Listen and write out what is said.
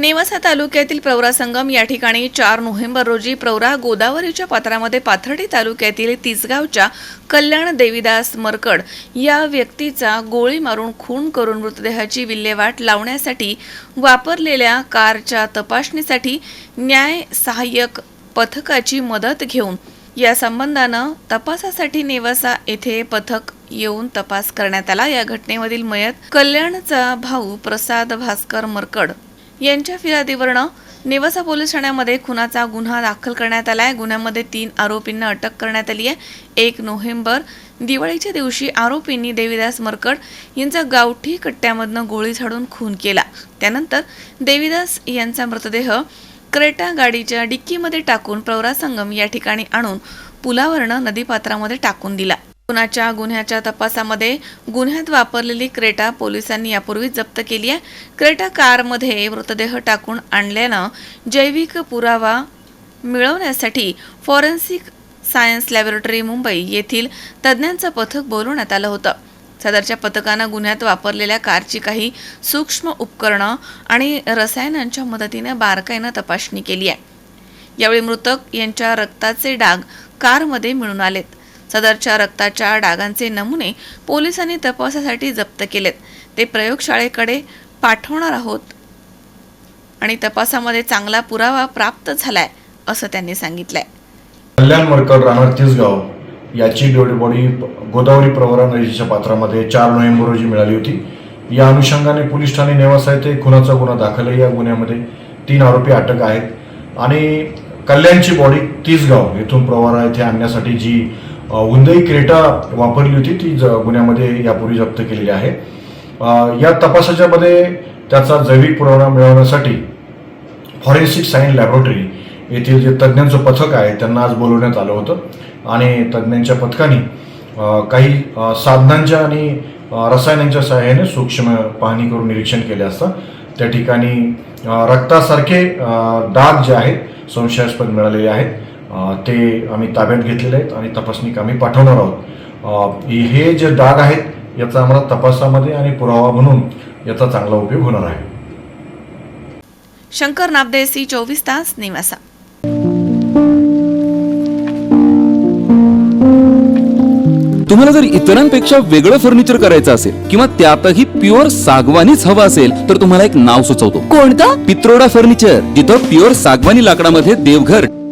नेवासा तालुक्यातील प्रवरा संगम या ठिकाणी चार नोव्हेंबर रोजी प्रवरा गोदावरीच्या पात्रामध्ये पाथर्डी तालुक्यातील तिसगावच्या कल्याण देवीदास मरकड या व्यक्तीचा गोळी मारून खून करून मृतदेहाची विल्हेवाट लावण्यासाठी वापरलेल्या कारच्या तपासणीसाठी न्याय सहाय्यक पथकाची मदत घेऊन या संबंधानं तपासासाठी नेवासा येथे पथक येऊन तपास करण्यात आला. या घटनेमधील मयत कल्याणचा भाऊ प्रसाद भास्कर मरकड यांच्या फिर्यादीवरनं नेवासा पोलीस ठाण्यामध्ये खुनाचा गुन्हा दाखल करण्यात आला आहे गुन्ह्यामध्ये तीन आरोपींना अटक करण्यात आली आहे. एक नोव्हेंबर दिवाळीच्या दिवशी आरोपींनी देवीदास मरकड यांचा गावठी कट्ट्यामधनं गोळी झाडून खून केला. त्यानंतर देवीदास यांचा मृतदेह क्रेटा गाडीच्या डिक्कीमध्ये टाकून प्रवरा संगम या ठिकाणी आणून पुलावरनं नदीपात्रामध्ये टाकून दिला. खुनाच्या गुन्ह्याच्या तपासामध्ये गुन्ह्यात वापरलेली क्रेटा पोलिसांनी यापूर्वीच जप्त केली आहे. क्रेटा कारमध्ये मृतदेह टाकून आणल्यानं जैविक पुरावा मिळवण्यासाठी फॉरेन्सिक सायन्स लॅबोरेटरी मुंबई येथील तज्ज्ञांचं पथक बोलवण्यात आलं होतं. सदरच्या पथकानं गुन्ह्यात वापरलेल्या कारची काही सूक्ष्म उपकरणं आणि रसायनांच्या मदतीने बारकाईनं तपासणी केली आहे. यावेळी मृतक यांच्या रक्ताचे डाग कारमध्ये मिळून आलेत. सदरच्या रक्ताच्या डागांचे नमुने पोलिसांनी तपासासाठी जप्त केलेत. ते प्रयोगशाळेकडे पाठवणार आहोत आणि तपासामध्ये चांगला पुरावा प्राप्त झालाय असं त्यांनी सांगितलंय. कल्याण मरकड राहणार तिसगाव याची डेड बॉडी गोदावरी प्रवरा नदीच्या पात्रामध्ये चार नोव्हेंबर रोजी मिळाली होती. या अनुषंगाने पोलीस ठाणे नेवासा येथे खुनाचा गुन्हा दाखल आहे. या गुन्ह्यामध्ये तीन आरोपी अटक आहेत. आणि कल्याणची बॉडी तिसगाव येथून प्रवारा येथे आणण्यासाठी जी हुंदई क्रेटा वापरली होती. ती ज गुन्ह्यामध्ये यापूर्वी जप्त केलेली आहे. या तपासाच्यामध्ये त्याचा जैविक पुरावा मिळवण्यासाठी फॉरेन्सिक सायन्स लॅबोरेटरी येथील जे तज्ज्ञांचं पथक आहे त्यांना आज बोलवण्यात आलं होतं. आणि तज्ज्ञांच्या पथकाने काही साधनांच्या आणि रसायनांच्या सहाय्याने सूक्ष्म पाहणी करून निरीक्षण केले असता. त्या ठिकाणी रक्तासारखे डाग जे आहेत संशयास्पद मिळालेले आहेत. ते आम्ही ताब्यात घेतलेले आहेत आणि तपासणी कामी पाठवणार आहोत. अ, हे जे डाग आहेत याचा आम्हाला तपासामध्ये आणि पुरावा म्हणून याचा चांगला उपयोग होणार आहे. शंकर नाबदे सी चोवीस तास निवासा. तुम्हाला जर इतरांपेक्षा वेगळं फर्निचर करायचं असेल किंवा त्यातही प्युअर सागवानीच हवं असेल तर तुम्हाला एक नाव सुचवतो. कोणतं? पित्रोडा फर्निचर जिथं प्युअर सागवानी लाकडामध्ये देवघर